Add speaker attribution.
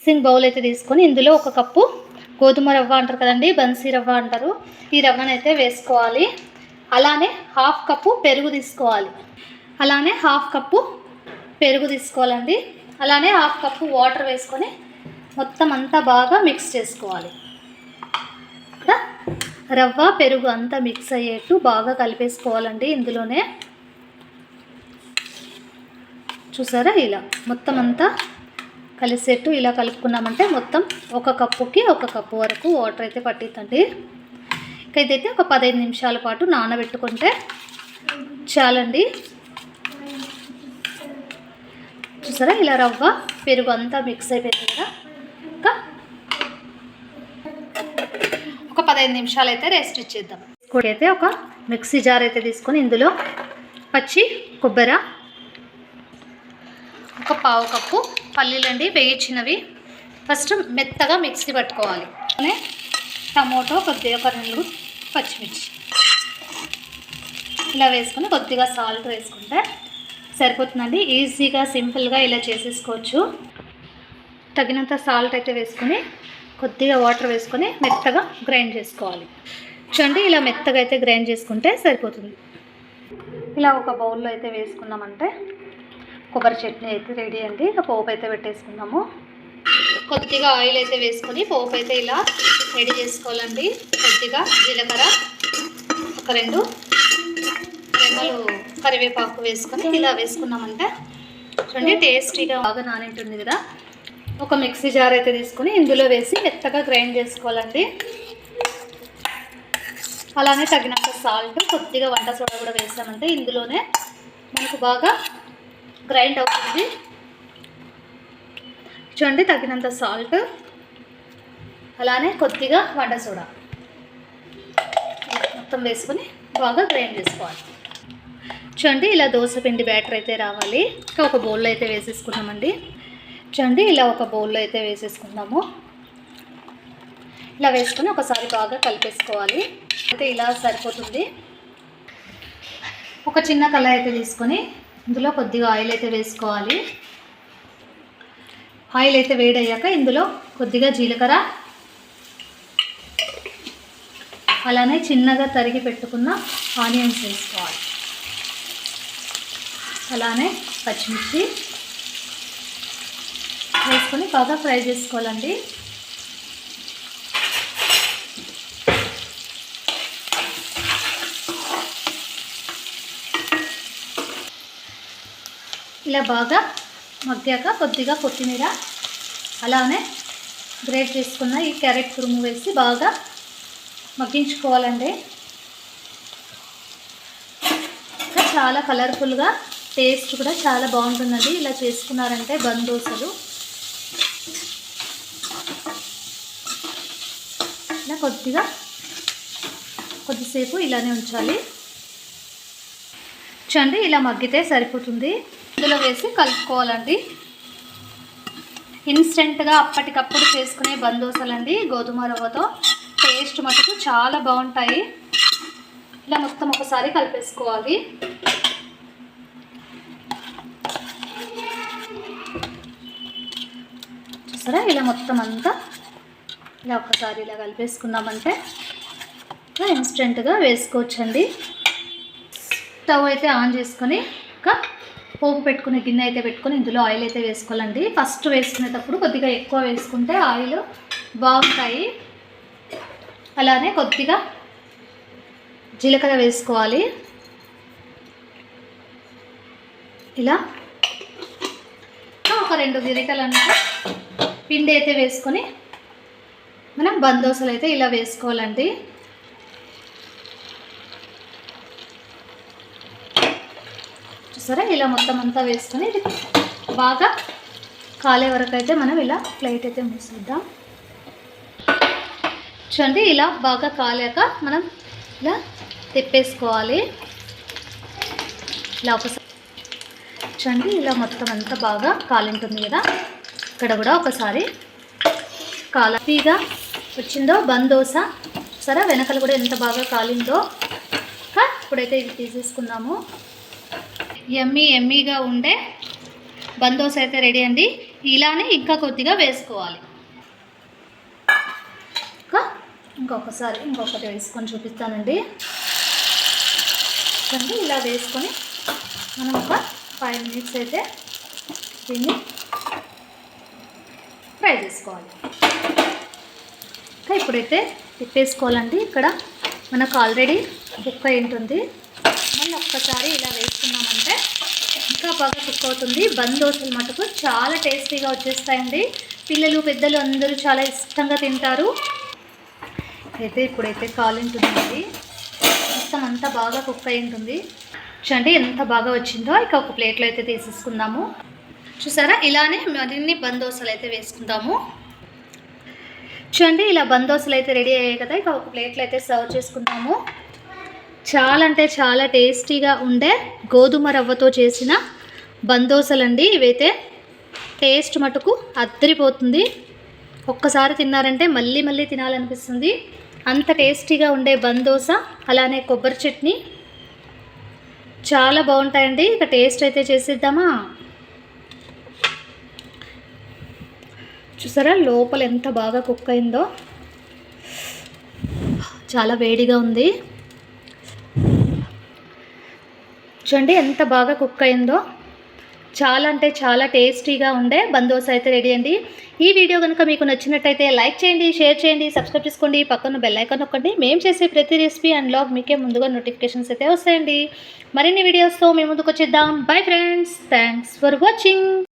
Speaker 1: Mixing bowl అయితే తీసుకొని ఇందులో ఒక కప్పు గోధుమ రవ్వ అంటారు కదండి బన్సీ రవ్వ అంటారు. ఈ రవ్వను అయితే వేసుకోవాలి. అలానే హాఫ్ కప్పు పెరుగు తీసుకోవాలి. అలానే హాఫ్ కప్పు పెరుగు తీసుకోవాలండి. అలానే హాఫ్ కప్పు వాటర్ వేసుకొని మొత్తం అంతా బాగా మిక్స్ చేసుకోవాలి. రవ్వ పెరుగు అంతా మిక్స్ అయ్యేట్టు బాగా కలిపేసుకోవాలండి ఇందులోనే. చూసారా ఇలా మొత్తం అంతా కలిసేట్టు ఇలా కలుపుకున్నామంటే మొత్తం ఒక కప్పుకి ఒక కప్పు వరకు వాటర్ అయితే పట్టిద్దండి. ఇక ఇదైతే ఒక పదహైదు నిమిషాల పాటు నానబెట్టుకుంటే చాలండి. చూసారా? ఇలా రవ్వ పెరుగు అంతా మిక్స్ అయిపోయింది కదా. ఇంకా ఒక పదహైదు నిమిషాలు అయితే రెస్ట్ ఇచ్చేద్దాం. ఇంకోటి అయితే ఒక మిక్సీ జార్ అయితే తీసుకొని ఇందులో పచ్చి కొబ్బరి ఒక పావు కప్పు పల్లీలండి వేయించినవి. ఫస్ట్ మెత్తగా మిక్సీ పట్టుకోవాలి. అలానే టమోటో కొద్దిగా ఒక రెండు పచ్చిమిర్చి. ఇలా వేసుకొని కొద్దిగా సాల్ట్ వేసుకుంటే సరిపోతుందండి. ఈజీగా సింపుల్గా ఇలా చేసేసుకోవచ్చు. తగినంత సాల్ట్ అయితే వేసుకొని కొద్దిగా వాటర్ వేసుకొని మెత్తగా గ్రైండ్ చేసుకోవాలి. చూడండి ఇలా మెత్తగా అయితే గ్రైండ్ చేసుకుంటే సరిపోతుంది. ఇలా ఒక బౌల్లో అయితే వేసుకున్నామంటే కొబ్బరి చట్నీ అయితే రెడీ అండి. ఇక పోపు అయితే పెట్టేసుకుందాము. కొద్దిగా ఆయిల్ అయితే వేసుకొని పోపు అయితే ఇలా రెడీ చేసుకోవాలండి. కొద్దిగా జీలకర్ర ఒక రెండు రెమ్మలు కరివేపాకు వేసుకొని ఇలా వేసుకున్నామంటే చూడండి టేస్టీగా బాగా నానింటుంది కదా. ఒక మిక్సీ జార్ అయితే తీసుకొని ఇందులో వేసి మెత్తగా గ్రైండ్ చేసుకోవాలండి. అలానే తగినంత సాల్ట్ కొద్దిగా వంట సోడా కూడా వేసామంటే ఇందులోనే మనకు బాగా గ్రైండ్ అవుతుంది. చూడండి తగినంత సాల్ట్ అలానే కొద్దిగా వంట సోడా. మొత్తం వేసుకొని బాగా గ్రైండ్ చేసుకోవాలి. చూడండి ఇలా దోశ పిండి బ్యాటర్ అయితే రావాలి. ఇంకా ఒక బౌల్లో అయితే వేసేసుకున్నామండి. చూడండి ఇలా ఒక బౌల్లో అయితే వేసేసుకుందాము ఇలా వేసుకొని ఒకసారి బాగా కలిపేసుకోవాలి. అయితే ఇలా సరిపోతుంది. ఒక చిన్న కళాయి అయితే తీసుకొని ఇందులో కొద్దిగా ఆయిల్ అయితే వేసుకోవాలి. ఆయిల్ అయితే వేడయ్యాక ఇందులో కొద్దిగా జీలకర్ర. అలానే చిన్నగా తరిగి పెట్టుకున్న ఆనియన్స్ వేసుకోవాలి. అలానే పచ్చిమిర్చి వేసుకొని బాగా ఫ్రై చేసుకోవాలండి. ఇలా బాగా మగ్గాక కొద్దిగా కొత్తిమీర అలానే గ్రేట్ చేసుకున్న ఈ క్యారెట్ తురుము వేసి బాగా మగ్గించుకోవాలండి. ఇంకా చాలా కలర్ఫుల్గా టేస్ట్ కూడా చాలా బాగుంటుందండి ఇలా చేసుకున్నారంటే బంద్ దోశలు. ఇలా కొద్దిగా కొద్దిసేపు ఇలానే ఉంచాలి. చూడండి ఇలా మగ్గితే సరిపోతుంది. ఇందులో వేసి కలుపుకోవాలండి. ఇన్స్టెంట్గా అప్పటికప్పుడు చేసుకునే బందోసలండి. గోధుమ రవ్వతో టేస్ట్ మటుకు చాలా బాగుంటాయి. ఇలా మొత్తం ఒకసారి కలిపేసుకోవాలి. చూసారా? ఇలా మొత్తం అంతా ఇలా ఒకసారి ఇలా కలిపేసుకున్నామంటే ఇలా ఇన్స్టెంట్గా వేసుకోవచ్చండి. స్టవ్ అయితే ఆన్ చేసుకొని ఇంకా పోపు పెట్టుకునే గిన్నె అయితే పెట్టుకొని ఇందులో ఆయిల్ అయితే వేసుకోవాలండి. ఫస్ట్ వేసుకునేటప్పుడు కొద్దిగా ఎక్కువ వేసుకుంటే ఆయిల్ బాగుంటాయి. అలానే కొద్దిగా జీలకర్ర వేసుకోవాలి. ఇలా ఒక రెండు గిరికలంతా పిండి అయితే వేసుకొని మనం బందోసలు అయితే ఇలా వేసుకోవాలండి. చూసారా ఇలా మొత్తం అంతా వేసుకొని బాగా కాలే వరకు అయితే మనం ఇలా ప్లేట్ అయితే మూసేద్దాం. చూడండి ఇలా బాగా కాలాక మనం ఇలా తిప్పేసుకోవాలి. ఇలా ఒకసారి చూడండి ఇలా మొత్తం అంతా బాగా కాలింటుంది కదా. ఇక్కడ కూడా ఒకసారి కాలపీగా వచ్చిందో బందోస సరే వెనకలు కూడా ఎంత బాగా కాలిందో. ఇప్పుడైతే ఇది తీసేసుకుందాము ఎమ్మీ ఎమ్మీగా ఉండే బందోస్ అయితే రెడీ అండి. ఇలానే ఇంకా కొద్దిగా వేసుకోవాలి. ఇంకా ఇంకొకసారి ఇంకొకటి వేసుకొని చూపిస్తానండి. చూడండి ఇలా వేసుకొని మనం ఒక ఫైవ్ మినిట్స్ అయితే దీన్ని ఫ్రై చేసుకోవాలి. ఇంకా ఇప్పుడైతే తిప్పేసుకోవాలండి. ఇక్కడ మనకు ఆల్రెడీ కుక్క ఏంటుంది ఉంటుంది. మళ్ళీ ఒక్కసారి ఇలా వేసుకున్నామంటే ఇంకా బాగా కుక్ అవుతుంది. బంద్ దోశలు మటుకు చాలా టేస్టీగా వచ్చేస్తాయండి. పిల్లలు పెద్దలు అందరూ చాలా ఇష్టంగా తింటారు. అయితే ఇప్పుడైతే కాలింటుందండి. మొత్తం అంతా బాగా కుక్ అయి ఉంటుంది. చూడండి ఎంత బాగా వచ్చిందో. ఇక ఒక ప్లేట్లో అయితే తీసేసుకుందాము. చూసారా? ఇలానే మరిన్ని బందోసలు అయితే వేసుకుందాము. చూడండి ఇలా బందోసలు అయితే రెడీ అయ్యాయి కదా. ఇక ఒక ప్లేట్లో అయితే సర్వ్ చేసుకుందాము. చాలా అంటే చాలా టేస్టీగా ఉండే గోధుమ రవ్వతో చేసిన బందోసలండి. ఇవైతే టేస్ట్ మటుకు అద్దరిపోతుంది. ఒక్కసారి తిన్నారంటే మళ్ళీ మళ్ళీ తినాలనిపిస్తుంది. అంత టేస్టీగా ఉండే బందోస అలానే కొబ్బరి చట్నీ చాలా బాగుంటాయండి. ఇక టేస్ట్ అయితే చేసేద్దామా? చూసారా లోపల ఎంత బాగా కుక్ అయిందో? చాలా వేడిగా ఉంది. చూడండి ఎంత బాగా కుక్ అయిందో. చాలా అంటే చాలా టేస్టీగా ఉండే బందోస అయితే రెడీ అండి. ఈ వీడియో కనుక మీకు నచ్చినట్టయితే లైక్ చేయండి షేర్ చేయండి సబ్స్క్రైబ్ చేసుకోండి. పక్కన బెల్ ఐకాన్ నొక్కండి. మేము చేసే ప్రతి రెసిపీ అండ్ లాగ్ మీకే ముందుగా నోటిఫికేషన్స్ అయితే వస్తాయండి. మరిన్ని వీడియోస్తో మేము ముందుకు వచ్చేద్దాం bye friends. Thanks for watching.